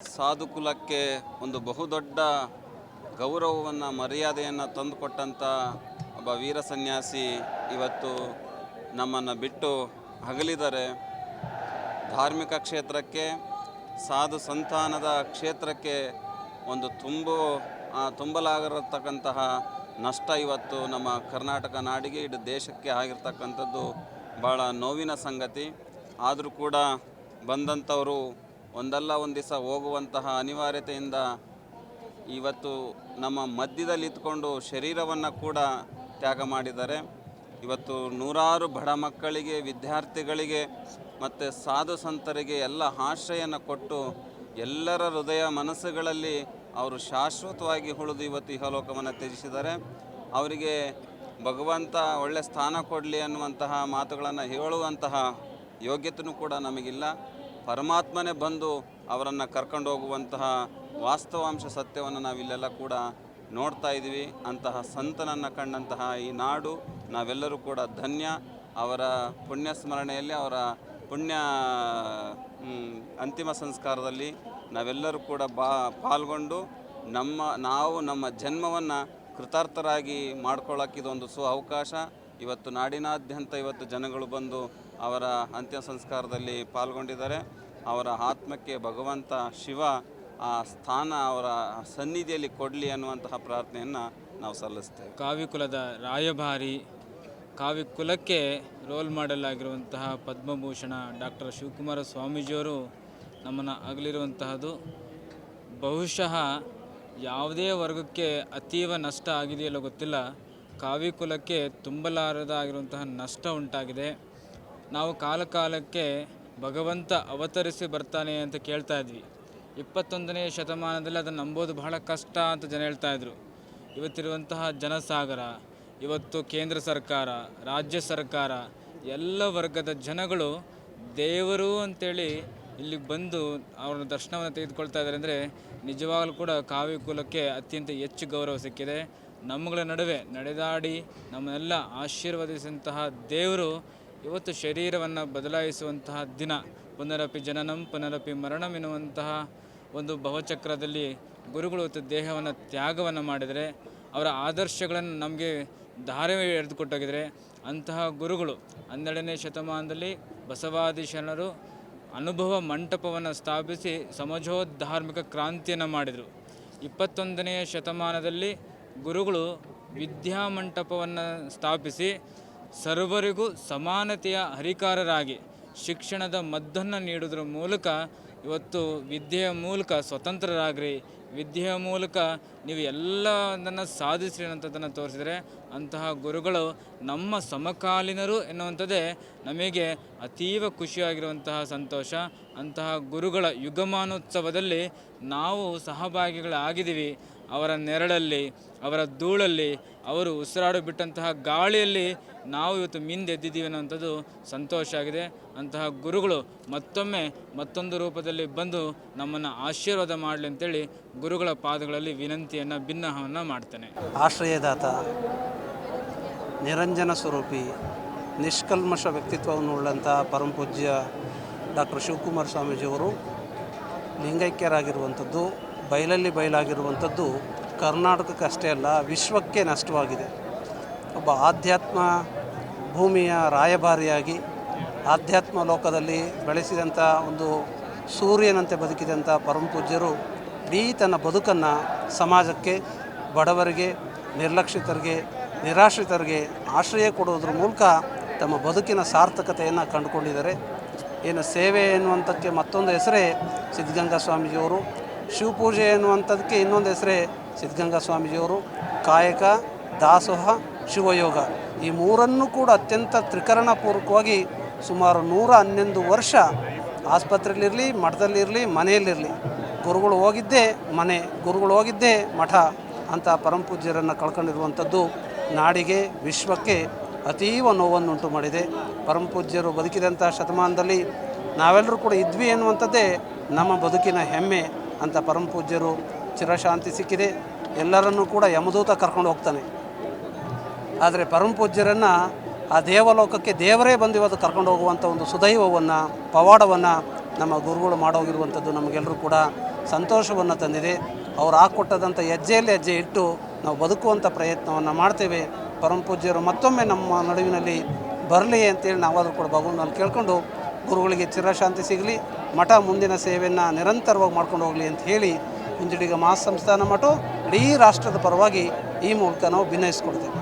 ಸಾಧುಕುಲಕ್ಕೆ ಒಂದು ಬಹುದೊಡ್ಡ ಗೌರವವನ್ನು, ಮರ್ಯಾದೆಯನ್ನು ತಂದುಕೊಟ್ಟಂಥ ಒಬ್ಬ ವೀರ ಸನ್ಯಾಸಿ ಇವತ್ತು ನಮ್ಮನ್ನು ಬಿಟ್ಟು ಹಗಲಿದರೆ ಧಾರ್ಮಿಕ ಕ್ಷೇತ್ರಕ್ಕೆ, ಸಾಧು ಸಂತಾನದ ಕ್ಷೇತ್ರಕ್ಕೆ ಒಂದು ತುಂಬು ತುಂಬಲಾಗಿರತಕ್ಕಂತಹ ನಷ್ಟ ಇವತ್ತು ನಮ್ಮ ಕರ್ನಾಟಕ ನಾಡಿಗೆ, ಇಡೀ ದೇಶಕ್ಕೆ ಆಗಿರ್ತಕ್ಕಂಥದ್ದು ಭಾಳ ನೋವಿನ ಸಂಗತಿ. ಆದರೂ ಕೂಡ ಬಂದಂಥವರು ಒಂದಲ್ಲ ಒಂದು ದಿವಸ ಹೋಗುವಂತಹ ಅನಿವಾರ್ಯತೆಯಿಂದ ಇವತ್ತು ನಮ್ಮ ಮಧ್ಯದಲ್ಲಿ ಇದ್ಕೊಂಡು ಶರೀರವನ್ನು ಕೂಡ ತ್ಯಾಗ ಮಾಡಿದ್ದಾರೆ. ಇವತ್ತು ನೂರಾರು ಬಡ ಮಕ್ಕಳಿಗೆ, ವಿದ್ಯಾರ್ಥಿಗಳಿಗೆ ಮತ್ತು ಸಾಧು ಸಂತರಿಗೆ ಎಲ್ಲ ಆಶ್ರಯನ ಕೊಟ್ಟು ಎಲ್ಲರ ಹೃದಯ ಮನಸ್ಸುಗಳಲ್ಲಿ ಅವರು ಶಾಶ್ವತವಾಗಿ ಉಳಿದು ಇವತ್ತು ಇಹಲೋಕವನ್ನು ತ್ಯಜಿಸಿದ್ದಾರೆ. ಅವರಿಗೆ ಭಗವಂತ ಒಳ್ಳೆ ಸ್ಥಾನ ಕೊಡಲಿ ಅನ್ನುವಂತಹ ಮಾತುಗಳನ್ನು ಹೇಳುವಂತಹ ಯೋಗ್ಯತೆಯೂ ಕೂಡ ನಮಗಿಲ್ಲ. ಪರಮಾತ್ಮನೇ ಬಂದು ಅವರನ್ನು ಕರ್ಕೊಂಡು ಹೋಗುವಂತಹ ವಾಸ್ತವಾಂಶ ಸತ್ಯವನ್ನು ನಾವಿಲ್ಲೆಲ್ಲ ಕೂಡ ನೋಡ್ತಾ ಇದ್ದೀವಿ. ಅಂತಹ ಸಂತನನ್ನು ಕಂಡಂತಹ ಈ ನಾಡು ನಾವೆಲ್ಲರೂ ಕೂಡ ಧನ್ಯ. ಅವರ ಪುಣ್ಯ ಸ್ಮರಣೆಯಲ್ಲಿ, ಅವರ ಪುಣ್ಯ ಅಂತಿಮ ಸಂಸ್ಕಾರದಲ್ಲಿ ನಾವೆಲ್ಲರೂ ಕೂಡ ಬಾ, ಪಾಲ್ಗೊಂಡು ನಮ್ಮ, ನಾವು ನಮ್ಮ ಜನ್ಮವನ್ನು ಕೃತಾರ್ಥರಾಗಿ ಮಾಡ್ಕೊಳ್ಳೋಕ್ಕಿದೊಂದು ಸು ಅವಕಾಶ. ಇವತ್ತು ನಾಡಿನಾದ್ಯಂತ ಇವತ್ತು ಜನಗಳು ಬಂದು ಅವರ ಅಂತ್ಯ ಸಂಸ್ಕಾರದಲ್ಲಿ ಪಾಲ್ಗೊಂಡಿದ್ದಾರೆ. ಅವರ ಆತ್ಮಕ್ಕೆ ಭಗವಂತ ಶಿವ ಆ ಸ್ಥಾನ ಅವರ ಸನ್ನಿಧಿಯಲ್ಲಿ ಕೊಡಲಿ ಅನ್ನುವಂತಹ ಪ್ರಾರ್ಥನೆಯನ್ನು ನಾವು ಸಲ್ಲಿಸ್ತೇವೆ. ಕಾವ್ಯಕುಲದ ರಾಯಭಾರಿ, ಕಾವ್ಯಕುಲಕ್ಕೆ ರೋಲ್ ಮಾಡೆಲ್ ಆಗಿರುವಂತಹ ಪದ್ಮಭೂಷಣ ಡಾಕ್ಟರ್ ಶಿವಕುಮಾರ ಸ್ವಾಮೀಜಿಯವರು ನಮ್ಮನ್ನು ಅಗಲಿರುವಂತಹದ್ದು. ಬಹುಶಃ ಯಾವುದೇ ವರ್ಗಕ್ಕೆ ಅತೀವ ನಷ್ಟ ಆಗಿದೆಯಲ್ಲೋ ಗೊತ್ತಿಲ್ಲ. ಕಾವ್ಯಕುಲಕ್ಕೆ ತುಂಬಲಾರದಾಗಿರುವಂತಹ ನಷ್ಟ ಉಂಟಾಗಿದೆ. ನಾವು ಕಾಲ ಕಾಲಕ್ಕೆ ಭಗವಂತ ಅವತರಿಸಿ ಬರ್ತಾನೆ ಅಂತ ಕೇಳ್ತಾ ಇದ್ವಿ. ಇಪ್ಪತ್ತೊಂದನೇ ಶತಮಾನದಲ್ಲಿ ಅದನ್ನು ನಂಬೋದು ಬಹಳ ಕಷ್ಟ ಅಂತ ಜನ ಹೇಳ್ತಾ ಇದ್ರು. ಇವತ್ತಿರುವಂತಹ ಜನಸಾಗರ, ಇವತ್ತು ಕೇಂದ್ರ ಸರ್ಕಾರ, ರಾಜ್ಯ ಸರ್ಕಾರ, ಎಲ್ಲ ವರ್ಗದ ಜನಗಳು ದೇವರು ಅಂತೇಳಿ ಇಲ್ಲಿಗೆ ಬಂದು ಅವರ ದರ್ಶನವನ್ನು ತೆಗೆದುಕೊಳ್ತಾ ಇದ್ದಾರೆ ಅಂದರೆ ನಿಜವಾಗಲೂ ಕೂಡ ಕಾವ್ಯ ಕುಲಕ್ಕೆ ಅತ್ಯಂತ ಹೆಚ್ಚು ಗೌರವ ಸಿಕ್ಕಿದೆ. ನಮ್ಮಗಳ ನಡುವೆ ನಡೆದಾಡಿ ನಮ್ಮನ್ನೆಲ್ಲ ಆಶೀರ್ವದಿಸಿದಂತಹ ದೇವರು ಇವತ್ತು ಶರೀರವನ್ನು ಬದಲಾಯಿಸುವಂತಹ ದಿನ, ಪುನರಪಿ ಜನನಂ, ಪುನರಪಿ ಮರಣಂ ಎನ್ನುವಂತಹ ಒಂದು ಭವಚಕ್ರದಲ್ಲಿ ಗುರುಗಳು ಇವತ್ತು ದೇಹವನ್ನು ತ್ಯಾಗವನ್ನು ಮಾಡಿದರೆ, ಅವರ ಆದರ್ಶಗಳನ್ನು ನಮಗೆ ಧಾರೆ ಎಳೆದುಕೊಟ್ಟೋಗಿದರೆ ಅಂತಹ ಗುರುಗಳು ಹನ್ನೆರಡನೇ ಶತಮಾನದಲ್ಲಿ ಬಸವಾದಿ ಶರಣರು ಅನುಭವ ಮಂಟಪವನ್ನು ಸ್ಥಾಪಿಸಿ ಸಮಾಜೋಧಾರ್ಮಿಕ ಕ್ರಾಂತಿಯನ್ನು ಮಾಡಿದರು. ಇಪ್ಪತ್ತೊಂದನೆಯ ಶತಮಾನದಲ್ಲಿ ಗುರುಗಳು ವಿದ್ಯಾಮಂಟಪವನ್ನು ಸ್ಥಾಪಿಸಿ ಸರ್ವರಿಗೂ ಸಮಾನತೆಯ ಹರಿಕಾರರಾಗಿ ಶಿಕ್ಷಣದ ಮದ್ದನ್ನು ನೀಡುವುದರ ಮೂಲಕ ಇವತ್ತು ವಿದ್ಯೆಯ ಮೂಲಕ ಸ್ವತಂತ್ರರಾಗ್ರಿ. ವಿದ್ಯೆಯ ಮೂಲಕ ನೀವು ಎಲ್ಲದನ್ನು ಸಾಧಿಸ್ರಿ ಅನ್ನೋಂಥದ್ದನ್ನು ತೋರಿಸಿದರೆ ಅಂತಹ ಗುರುಗಳು ನಮ್ಮ ಸಮಕಾಲೀನರು ಎನ್ನುವಂಥದ್ದೇ ನಮಗೆ ಅತೀವ ಖುಷಿಯಾಗಿರುವಂತಹ ಸಂತೋಷ. ಅಂತಹ ಗುರುಗಳ ಯುಗಮಾನೋತ್ಸವದಲ್ಲಿ ನಾವು ಸಹಭಾಗಿಗಳಾಗಿದ್ದೀವಿ. ಅವರ ನೆರಳಲ್ಲಿ, ಅವರ ಧೂಳಲ್ಲಿ ಅವರು ಉಸಿರಾಡು ಬಿಟ್ಟಂತಹ ಗಾಳಿಯಲ್ಲಿ ನಾವು ಇವತ್ತು ಮಿಂದೆದ್ದಿದ್ದೀವಿ ಅನ್ನೋಂಥದ್ದು ಸಂತೋಷ ಆಗಿದೆ. ಅಂತಹ ಗುರುಗಳು ಮತ್ತೊಮ್ಮೆ ಮತ್ತೊಂದು ರೂಪದಲ್ಲಿ ಬಂದು ನಮ್ಮನ್ನು ಆಶೀರ್ವಾದ ಮಾಡಲಿ ಅಂತೇಳಿ ಗುರುಗಳ ಪಾದಗಳಲ್ಲಿ ವಿನಂತಿಯನ್ನು ಭಿನ್ನಹವನ್ನು ಮಾಡ್ತೇನೆ. ಆಶ್ರಯದಾತ, ನಿರಂಜನ ಸ್ವರೂಪಿ, ನಿಷ್ಕಲ್ಮಶ ವ್ಯಕ್ತಿತ್ವವನ್ನು ಉಳ್ಳಂಥ ಪರಮಪೂಜ್ಯ ಡಾಕ್ಟರ್ ಶಿವಕುಮಾರ ಸ್ವಾಮೀಜಿಯವರು ಲಿಂಗೈಕ್ಯರಾಗಿರುವಂಥದ್ದು ಬಯಲಲ್ಲಿ ಬಯಲಾಗಿರುವಂಥದ್ದು ಕರ್ನಾಟಕಕ್ಕೆ ಅಷ್ಟೇ ಅಲ್ಲ, ವಿಶ್ವಕ್ಕೆ ನಷ್ಟವಾಗಿದೆ. ಒಬ್ಬ ಆಧ್ಯಾತ್ಮ ಭೂಮಿಯ ರಾಯಭಾರಿಯಾಗಿ ಆಧ್ಯಾತ್ಮ ಲೋಕದಲ್ಲಿ ಬೆಳೆಸಿದಂಥ ಒಂದು ಸೂರ್ಯನಂತೆ ಬದುಕಿದಂಥ ಪರಮಪೂಜ್ಯರು ಇಡೀ ತನ್ನ ಬದುಕನ್ನು ಸಮಾಜಕ್ಕೆ, ಬಡವರಿಗೆ, ನಿರ್ಲಕ್ಷಿತರಿಗೆ, ನಿರಾಶ್ರಿತರಿಗೆ ಆಶ್ರಯ ಕೊಡುವುದರ ಮೂಲಕ ತಮ್ಮ ಬದುಕಿನ ಸಾರ್ಥಕತೆಯನ್ನು ಕಂಡುಕೊಂಡಿದ್ದಾರೆ. ಏನು ಸೇವೆ ಎನ್ನುವಂಥಕ್ಕೆ ಮತ್ತೊಂದು ಹೆಸರೇ ಸಿದ್ಧಗಂಗಾ ಸ್ವಾಮೀಜಿಯವರು. ಶಿವಪೂಜೆ ಎನ್ನುವಂಥದ್ದಕ್ಕೆ ಇನ್ನೊಂದು ಹೆಸರೇ ಸಿದ್ಧಗಂಗಾ ಸ್ವಾಮೀಜಿಯವರು. ಕಾಯಕ, ದಾಸೋಹ, ಶಿವಯೋಗ. ಈ ಮೂರನ್ನು ಕೂಡ ಅತ್ಯಂತ ತ್ರಿಕರಣಪೂರ್ವಕವಾಗಿ ಸುಮಾರು ನೂರ ಹನ್ನೊಂದು ವರ್ಷ ಆಸ್ಪತ್ರೆಯಲ್ಲಿರಲಿ, ಮಠದಲ್ಲಿರಲಿ, ಮನೆಯಲ್ಲಿರಲಿ. ಗುರುಗಳು ಹೋಗಿದ್ದೇ ಮನೆ, ಗುರುಗಳು ಹೋಗಿದ್ದೇ ಮಠ ಅಂತ ಪರಮಪೂಜ್ಯರನ್ನು ಕಳ್ಕೊಂಡಿರುವಂಥದ್ದು ನಾಡಿಗೆ, ವಿಶ್ವಕ್ಕೆ ಅತೀವ ನೋವನ್ನುಂಟು ಮಾಡಿದೆ. ಪರಮಪೂಜ್ಯರು ಬದುಕಿದಂಥ ಶತಮಾನದಲ್ಲಿ ನಾವೆಲ್ಲರೂ ಕೂಡ ಇದ್ವಿ ಎನ್ನುವಂಥದ್ದೇ ನಮ್ಮ ಬದುಕಿನ ಹೆಮ್ಮೆ. ಅಂತ ಪರಮಪೂಜ್ಯರು ಚಿರಶಾಂತಿ ಸಿಕ್ಕಿದೆ. ಎಲ್ಲರನ್ನೂ ಕೂಡ ಯಮದೂತ ಕರ್ಕೊಂಡು ಹೋಗ್ತಾನೆ. ಆದರೆ ಪರಮಪೂಜ್ಯರನ್ನು ಆ ದೇವಲೋಕಕ್ಕೆ ದೇವರೇ ಬಂದು ಇವತ್ತು ಕರ್ಕೊಂಡು ಹೋಗುವಂಥ ಒಂದು ಸುದೈವವನ್ನು, ಪವಾಡವನ್ನು ನಮ್ಮ ಗುರುಗಳು ಮಾಡೋಗಿರುವಂಥದ್ದು ನಮಗೆಲ್ಲರೂ ಕೂಡ ಸಂತೋಷವನ್ನು ತಂದಿದೆ. ಅವ್ರು ಹಾಕ್ಕೊಟ್ಟದಂಥ ಹೆಜ್ಜೆಯಲ್ಲಿ ಹೆಜ್ಜೆ ಇಟ್ಟು ನಾವು ಬದುಕುವಂಥ ಪ್ರಯತ್ನವನ್ನು ಮಾಡ್ತೇವೆ. ಪರಮ ಪೂಜ್ಯರು ಮತ್ತೊಮ್ಮೆ ನಮ್ಮ ನಡುವಿನಲ್ಲಿ ಬರಲಿ ಅಂತೇಳಿ ನಾವಾದರೂ ಕೂಡ ಭಗವಂತನಲ್ಲಿ ಕೇಳ್ಕೊಂಡು ಗುರುಗಳಿಗೆ ಚಿರಶಾಂತಿ ಸಿಗಲಿ, ಮಠ ಮುಂದಿನ ಸೇವೆಯನ್ನು ನಿರಂತರವಾಗಿ ಮಾಡ್ಕೊಂಡು ಹೋಗಲಿ ಅಂತ ಹೇಳಿ ಮಹಾ ಮಹಾಸಂಸ್ಥಾನ ಮಠ ಇಡೀ ರಾಷ್ಟ್ರದ ಪರವಾಗಿ ಈ ಮೂಲಕ ನಾವು ಭಿನ್ನಯಿಸ್ಕೊಡ್ತೇವೆ